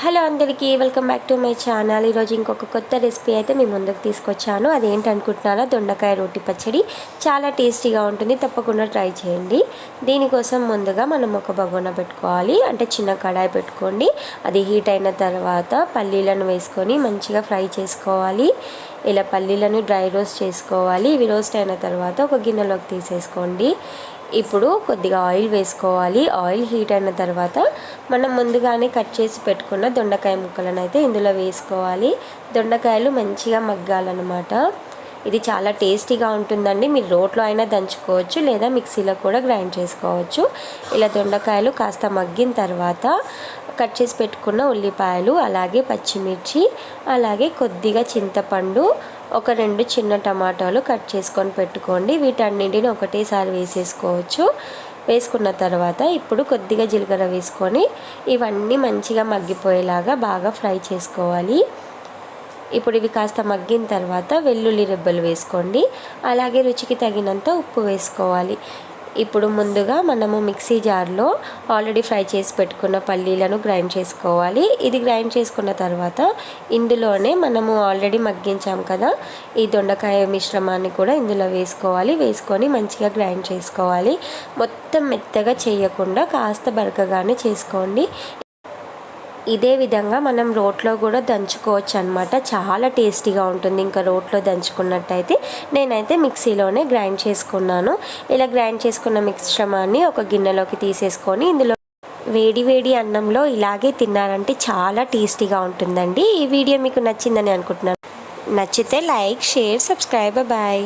Hello అందరికీ welcome back to my channel. ఈరోజు ఇంకొక కొత్త రెసిపీ అయితే మీ ముందుకు తీసుకొచ్చాను. అదేంటి అనుకుంటున్నారా దొండకాయ రోటి పచ్చడి చాలా టేస్టీగా ఉంటుంది. తప్పకుండా ట్రై చేయండి. దీనికోసం ముందుగా మనం ఒక బగోన పెట్టుకోవాలి. అంటే చిన్న కడాయి పెట్టుకోండి. అది హీట్ అయిన తర్వాత పల్లీలను వేసుకొని మంచిగా ఫ్రై చేసుకోవాలి. ఇలా పల్లీలను డ్రై రోస్ట్ చేసుకోవాలి. ఇవి రోస్ట్ అయిన తర్వాత ఒక గిన్నెలోకి తీసేసుకోండి. ఇప్పుడు కొద్దిగా ఆయిల్ వేసుకోవాలి. ఆయిల్ హీట్ అయిన తర్వాత మనం ముందుగానే కట్ చేసి పెట్టుకున్న దొండకాయ ముక్కలను అయితే ఇందులో వేసుకోవాలి. దొండకాయలు మంచిగా మగ్గాలన్నమాట. ఇది చాలా టేస్టీగా ఉంటుందండి. మీరు రోట్లో అయినా దంచుకోవచ్చు లేదా మిక్సీలో కూడా గ్రైండ్ చేసుకోవచ్చు. ఇలా దొండకాయలు కాస్త మగ్గిన తర్వాత కట్ చేసి పెట్టుకున్న ఉల్లిపాయలు అలాగే పచ్చిమిర్చి అలాగే కొద్దిగా చింతపండు ఒక రెండు చిన్న టమాటాలు కట్ చేసుకొని పెట్టుకోండి. వీటన్నింటిని ఒకటేసారి వేసేసుకోవచ్చు. వేసుకున్న తర్వాత ఇప్పుడు కొద్దిగా జీలకర్ర వేసుకొని ఇవన్నీ మంచిగా మగ్గిపోయేలాగా బాగా ఫ్రై చేసుకోవాలి. ఇప్పుడు ఇవి కాస్త మగ్గిన తర్వాత వెల్లుల్లి రెబ్బలు వేసుకోండి. అలాగే రుచికి తగినంత ఉప్పు వేసుకోవాలి. ఇప్పుడు ముందుగా మనము మిక్సీ జార్లో ఆల్రెడీ ఫ్రై చేసి పెట్టుకున్న పల్లీలను గ్రైండ్ చేసుకోవాలి. ఇది గ్రైండ్ చేసుకున్న తర్వాత ఇందులోనే మనము ఆల్రెడీ మగ్గించాం కదా ఈ దొండకాయ మిశ్రమాన్ని కూడా ఇందులో వేసుకోవాలి. వేసుకొని మంచిగా గ్రైండ్ చేసుకోవాలి. మొత్తం మెత్తగా చేయకుండా కాస్త బరకగానే చేసుకోండి. ఇదే విధంగా మనం రోట్లో కూడా దంచుకోవచ్చు అనమాట చాలా టేస్టీగా ఉంటుంది ఇంకా రోట్లో దంచుకున్నట్టయితే. నేనైతే మిక్సీలోనే గ్రైండ్ చేసుకున్నాను. ఇలా గ్రైండ్ చేసుకున్న మిశ్రమాన్ని ఒక గిన్నెలోకి తీసేసుకొని ఇందులో వేడి వేడి అన్నంలో ఇలాగే తిన్నారంటే చాలా టేస్టీగా ఉంటుందండి. ఈ వీడియో మీకు నచ్చిందని అనుకుంటున్నాను. నచ్చితే లైక్ షేర్ సబ్స్క్రైబ్ బాయ్.